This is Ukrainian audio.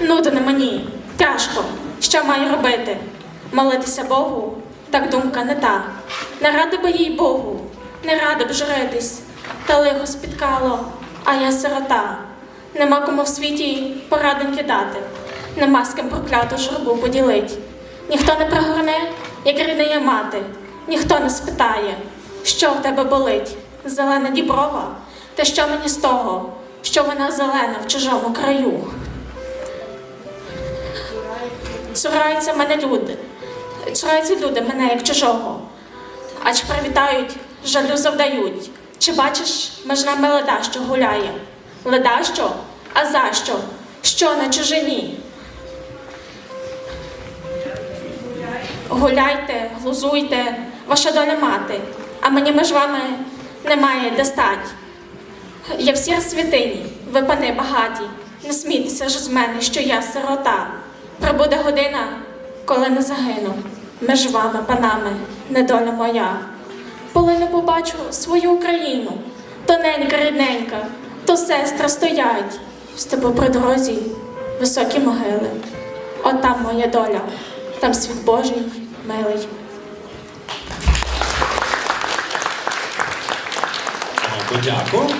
Нудно мені, тяжко. Що маю робити? Молитися Богу? Так думка не та. Не рада би їй Богу, не рада б журитись, та лихо спіткало, а я сирота. Нема кому в світі порадники дати, нема з ким прокляту журбу поділить. Ніхто не пригорне, як рідна мати, ніхто не спитає, що в тебе болить, зелена діброва, та що мені з того, що вона зелена в чужому краю. Цураються мене люди, цураються люди мене як чужого. Ач привітають, жалю завдають. Чи бачиш межна меледа, що гуляє? Леда що? А за що? Що на чужині? Гуляйте, глузуйте, ваша доля мати, а мені між вами немає де стать. Я всі святині, ви пани багаті, не смійтеся ж з мене, що я сирота. Прибуде година, коли не загину. Між вами, панами, недоля моя. Коли не побачу свою Україну, тоненька, рідненька, то сестри стоять. В степу при дорозі високі могили. От там моя доля, там світ Божий милий. Подяку.